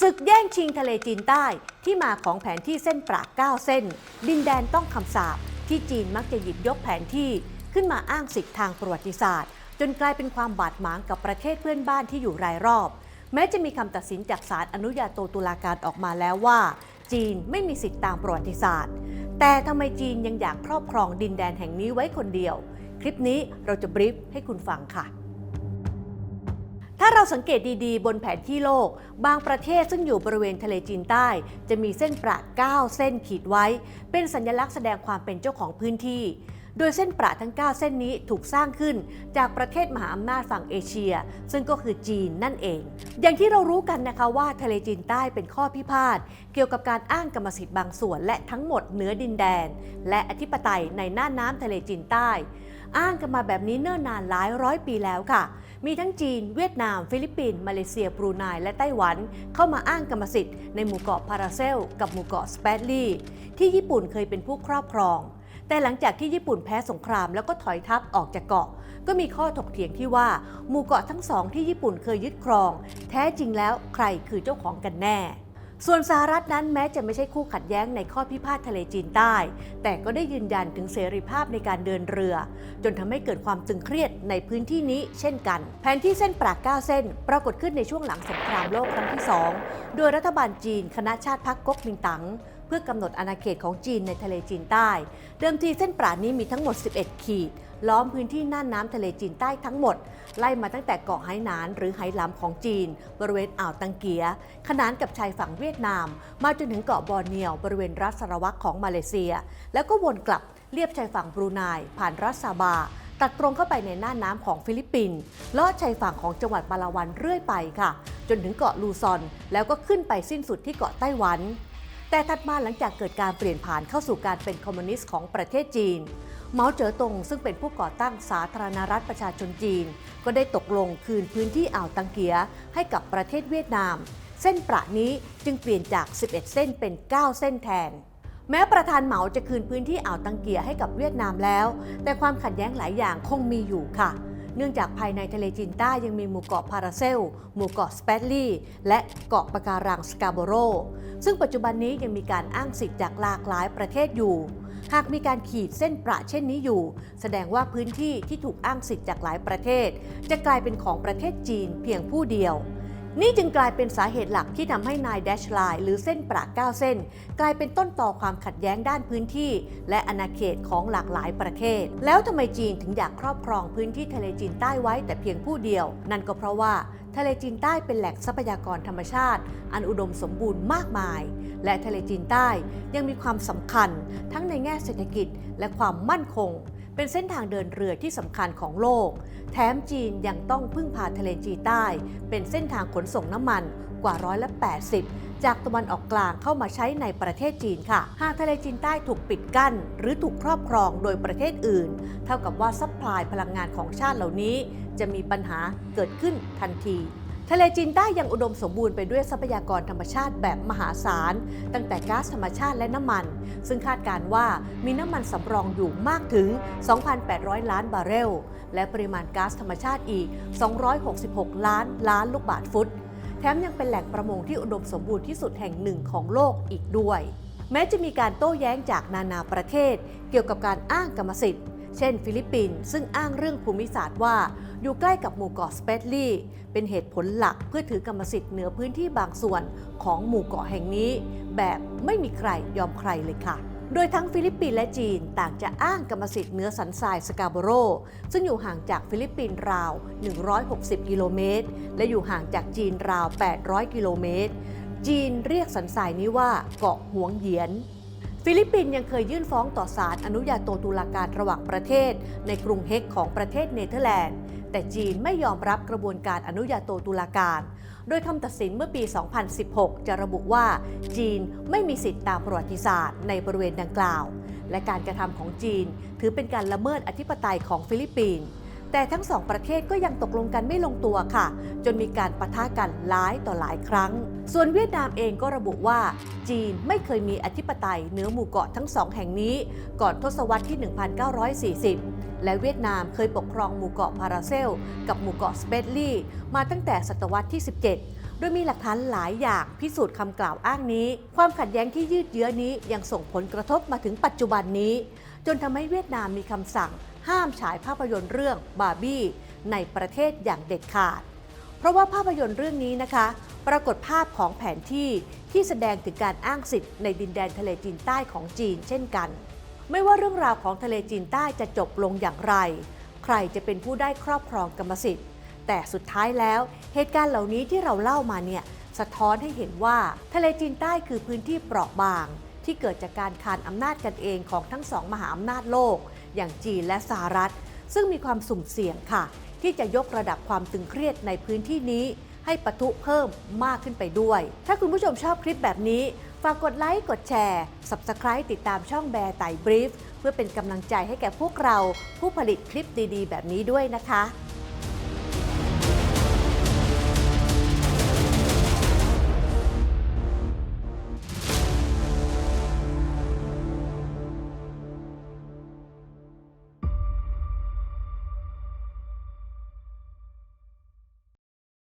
ศึกแย่งชิงทะเลจีนใต้ที่มาของแผนที่เส้นประ9เส้น ดินแดนต้องคำสาปที่จีนมักจะหยิบยกแผนที่ขึ้นมาอ้างสิทธิทางประวัติศาสตร์ จนกลายเป็นความบาดหมางกับประเทศเพื่อนบ้านที่อยู่รายรอบ แม้จะมีคำตัดสินจากศาลอนุญาโตตุลาการออกมาแล้วว่า จีนไม่มีสิทธิตามประวัติศาสตร์ แต่ทำไมจีนยังอยากครอบครองดินแดนแห่งนี้ไว้คนเดียว คลิปนี้เราจะบรีฟให้คุณฟังค่ะ ถ้าเราสังเกตดีๆ บนแผนที่โลก บางประเทศซึ่งอยู่บริเวณทะเลจีนใต้ จะมีเส้นประ9เส้นขีดไว้ เป็นสัญลักษณ์แสดงความเป็นเจ้าของพื้นที่ โดยเส้นประทั้ง 9 เส้นนี้ถูกสร้างขึ้นจากประเทศมหาอำนาจฝั่งเอเชีย ซึ่งก็คือจีนนั่นเอง อย่างที่เรารู้กันนะคะว่าทะเลจีนใต้เป็นข้อพิพาทเกี่ยวกับการอ้างกรรมสิทธิ์บางส่วน และทั้งหมดเหนือดินแดน และอธิปไตยในน่านน้ำทะเลจีนใต้ อ้างกันมาแบบนี้เนิ่นนานหลายร้อยปีแล้วค่ะ มีทั้งจีน เวียดนาม ฟิลิปปินส์มาเลเซียบรูไนและไต้หวัน เข้ามาอ้างกรรมสิทธิ์ในหมู่เกาะพาราเซล กับหมู่เกาะสเปดลีที่ญี่ปุ่นเคยเป็นผู้ครอบครอง แต่หลังจากที่ญี่ปุ่นแพ้สงครามแล้วก็ถอยทัพออกจากเกาะ ก็มีข้อถกเถียงที่ว่าหมู่เกาะทั้งสองที่ญี่ปุ่นเคยยึดครอง แท้จริงแล้วใครคือเจ้าของกันแน่ ส่วนสหรัฐนั้นแม้จะไม่ใช่คู่ขัดแย้งในข้อพิพาททะเลจีนใต้ แต่ก็ได้ยืนยันถึงเสรีภาพในการเดินเรือ จนทำให้เกิดความตึงเครียดในพื้นที่นี้เช่นกัน แผนที่เส้นปราก9เส้น ปรากฏขึ้นในช่วงหลังสงครามโลกครั้งที่ 2 โดยรัฐบาลจีน คณะชาติพักก๊กมินตั๋ง เพื่อกำหนดอาณาเขตของจีนในทะเลจีนใต้ เดิมทีเส้นปรานี้มีทั้งหมด 11 ขีด ล้อมพื้นที่น่านน้ำทะเลจีนใต้ทั้งหมด ไล่มาตั้งแต่เกาะไหหนานหรือไหหลำของจีน บริเวณอ่าวตังเกีย ขนานกับชายฝั่งเวียดนาม มาจนถึงเกาะบอร์เนียว บริเวณรัฐสารวัตของมาเลเซีย แล้วก็วนกลับเลียบชายฝั่งบรูไนผ่านรัฐซาบาตัดตรงเข้าไปในน่านน้ำของฟิลิปปินส์ลอดชายฝั่งของจังหวัดปาลาวันเรื่อยไปค่ะ จนถึงเกาะลูซอน แล้วก็ขึ้นไปสิ้นสุดที่เกาะไต้หวัน แต่ถัดมาหลังจากเกิดการเปลี่ยนผ่านเข้าสู่การเป็นคอมมิวนิสต์ของประเทศจีน เหมาเจ๋อตงซึ่งเป็นผู้ก่อตั้งสาธารณรัฐประชาชนจีน ก็ได้ตกลงคืนพื้นที่อ่าวตังเกียให้กับประเทศเวียดนาม เส้นประนี้จึงเปลี่ยนจาก 11 เส้นเป็น 9 เส้นแทนแม้ประธานเหมาจะคืนพื้นที่อ่าวตังเกียให้กับเวียดนามแล้ว แต่ความขัดแย้งหลายอย่างคงมีอยู่ค่ะ เนื่องจากภายในทะเลจีนใต้ยังมีหมู่เกาะพาราเซล หมู่เกาะสเปดลีและเกาะปะการังสกาโบโร ซึ่งปัจจุบันนี้ยังมีการอ้างสิทธิ์จากหลากหลายประเทศอยู่ หากมีการขีดเส้นประเช่นนี้อยู่ แสดงว่าพื้นที่ที่ถูกอ้างสิทธิ์จากหลายประเทศ จะกลายเป็นของประเทศจีนเพียงผู้เดียว นี่จึงกลายเป็นสาเหตุหลักที่ทำให้นายแดชไลน์หรือเส้นประ9เส้น กลายเป็นต้นต่อความขัดแย้งด้านพื้นที่ และอาณาเขตของหลากหลายประเทศ แล้วทำไมจีนถึงอยากครอบครองพื้นที่ทะเลจีนใต้ไว้แต่เพียงผู้เดียว นั่นก็เพราะว่าทะเลจีนใต้เป็นแหล่งทรัพยากรธรรมชาติ อันอุดมสมบูรณ์มากมาย และทะเลจีนใต้ยังมีความสำคัญ ทั้งในแง่เศรษฐกิจและความมั่นคง เป็นเส้นทางเดินเรือที่สำคัญของโลก แถมจีนยังต้องพึ่งพาทะเลจีนใต้ เป็นเส้นทางขนส่งน้ำมันกว่าร้อยละ80 จากตะวันออกกลางเข้ามาใช้ในประเทศจีนค่ะ หากทะเลจีนใต้ถูกปิดกั้น หรือถูกครอบครองโดยประเทศอื่น เท่ากับว่าซัพพลายพลังงานของชาติเหล่านี้ จะมีปัญหาเกิดขึ้นทันที ทะเลจีนใต้ยังอุดมสมบูรณ์ไปด้วยทรัพยากรธรรมชาติแบบมหาศาล ตั้งแต่ก๊าซธรรมชาติและน้ำมัน ซึ่งคาดการว่ามีน้ำมันสำรองอยู่มากถึง 2,800 ล้านบาร์เรล และปริมาณก๊าซธรรมชาติอีก 266 ล้านล้านลูกบาศก์ฟุต แถมยังเป็นแหล่งประมงที่อุดมสมบูรณ์ที่สุดแห่งหนึ่งของโลกอีกด้วย แม้จะมีการโต้แย้งจากนานาประเทศ เกี่ยวกับการอ้างกรรมสิทธิ์ เช่น ฟิลิปปินส์ซึ่งอ้างเรื่องภูมิศาสตร์ว่า อยู่ใกล้กับหมู่เกาะสเปตลีเป็นเหตุผลหลักเพื่อถือกรรมสิทธิ์เหนือพื้นที่บางส่วนของหมู่เกาะแห่งนี้ แบบไม่มีใครยอมใครเลยค่ะโดยทั้งฟิลิปปินส์และจีนต่างจะอ้างกรรมสิทธิ์เหนือสันทรายสกาโบโร ซึ่งอยู่ห่างจากฟิลิปปินส์ราว 160 กิโลเมตร และอยู่ห่างจากจีนราว 800 กิโลเมตร จีนเรียกสันทรายนี้ว่าเกาะหวงเหยียน ฟิลิปปินส์ยังเคยยื่นฟ้องต่อศาลอนุญาโตตุลาการระหว่างประเทศ ในกรุงเฮกของประเทศเนเธอร์แลนด์ แต่จีนไม่ยอมรับกระบวนการอนุญาโตตุลาการ โดยคำตัดสินเมื่อปี 2016 จะระบุว่า จีนไม่มีสิทธิตามประวัติศาสตร์ในบริเวณดังกล่าว และการกระทำของจีนถือเป็นการละเมิดอธิปไตยของฟิลิปปินส์ แต่ทั้งสองประเทศก็ยังตกลงกันไม่ลงตัวค่ะ จนมีการปะทะกันหลายต่อหลายครั้ง ส่วนเวียดนามเองก็ระบุว่า จีนไม่เคยมีอธิปไตยเหนือหมู่เกาะทั้งสองแห่งนี้ ก่อนทศวรรษที่ 1940 และเวียดนามเคยปกครองหมู่เกาะพาราเซล กับหมู่เกาะสเปตลี่มาตั้งแต่ศตวรรษที่ 17โดยมีหลักฐานหลายอย่างพิสูจน์คำกล่าวอ้างนี้ ความขัดแย้งที่ยืดเยื้อนี้ยังส่งผลกระทบมาถึงปัจจุบันนี้ จนทำให้เวียดนามมีคำสั่ง ห้ามฉายภาพยนตร์เรื่องบาร์บี้ในประเทศอย่างเด็ดขาด เพราะว่าภาพยนตร์เรื่องนี้นะคะ ปรากฏภาพของแผนที่ที่แสดงถึงการอ้างสิทธิ์ในดินแดนทะเลจีนใต้ของจีนเช่นกัน ไม่ว่าเรื่องราวของทะเลจีนใต้จะจบลงอย่างไร ใครจะเป็นผู้ได้ครอบครองกรรมสิทธิ์ แต่สุดท้ายแล้ว เหตุการณ์เหล่านี้ที่เราเล่ามาเนี่ยสะท้อนให้เห็นว่าทะเลจีนใต้คือพื้นที่เปราะบาง ที่เกิดจากการคานอำนาจกันเองของทั้งสองมหาอำนาจโลก อย่างจีนและสหรัฐ ซึ่งมีความสุ่มเสี่ยงค่ะ ที่จะยกระดับความตึงเครียดในพื้นที่นี้ ให้ปะทุเพิ่มมากขึ้นไปด้วย ถ้าคุณผู้ชมชอบคลิปแบบนี้ ฝากกดไลค์กดแชร์ Subscribe ติดตามช่องแบร์ไต่บรีฟเพื่อเป็นกำลังใจให้แก่พวกเราผู้ผลิตคลิปดีๆ แบบนี้ด้วยนะคะ